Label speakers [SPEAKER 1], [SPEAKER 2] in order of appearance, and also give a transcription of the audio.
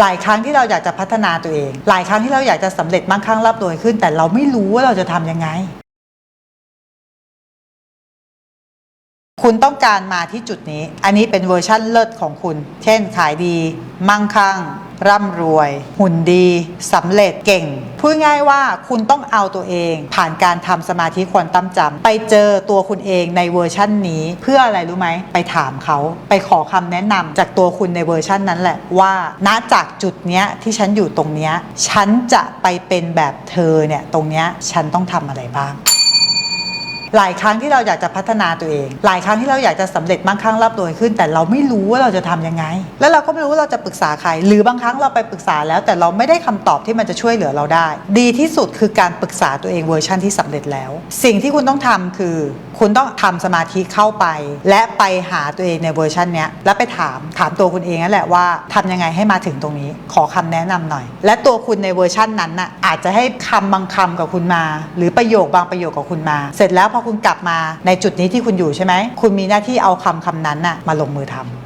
[SPEAKER 1] หลายครั้งที่เราอยากจะพัฒนาตัวเอง หลายครั้งที่เราอยากจะสำเร็จมั่งคั่งร่ำรวยขึ้น แต่เราไม่รู้ว่าเราจะทำยังไง คุณต้องการมาที่จุดนี้ อันนี้เป็นเวอร์ชั่นเลิศของคุณ เช่นขายดี มั่งคั่ง ร่ำรวย หุ่นดีสำเร็จเก่ง พูดง่ายว่าคุณต้องเอาตัวเอง ผ่านการทำสมาธิควอนตัมจำไปเจอตัวคุณเองในเวอร์ชั่นนี้ เพื่ออะไรรู้ไหม ไปถามเขา ไปขอคำแนะนำจากตัวคุณในเวอร์ชั่นนั้นแหละว่าณจากจุดเนี้ยที่ฉันอยู่ตรงเนี้ยฉันจะไปเป็นแบบเธอเนี่ยตรงเนี้ยฉันต้องทำอะไรบ้าง หลายครั้งที่เราอยากจะพัฒนาตัวเอง หลายครั้งที่เราอยากจะสำเร็จมั่งคั่งร่ำรวยขึ้น แต่เราไม่รู้ว่าเราจะทำยังไง แล้วเราก็ไม่รู้ว่าเราจะปรึกษาใคร หรือบางครั้งเราไปปรึกษาแล้วแต่เราไม่ได้คำตอบที่มันจะช่วยเหลือเราได้ ดีที่สุดคือการปรึกษาตัวเองเวอร์ชั่นที่สำเร็จแล้ว สิ่งที่คุณต้องทำคือ คุณต้องทำสมาธิเข้าไป และไปหาตัวเองในเวอร์ชันนี้แล้วไปถามถามตัวคุณเองนั่นแหละว่าทำยังไงให้มาถึงตรงนี้ ขอคำแนะนำหน่อย และตัวคุณในเวอร์ชันนั้นน่ะอาจจะให้คำบางคำกับคุณมา หรือประโยคบางประโยคกับคุณมา เสร็จแล้วพอคุณกลับมาในจุดนี้ที่คุณอยู่ใช่ไหมคุณมีหน้าที่เอาคำคำนั้นน่ะมาลงมือทำ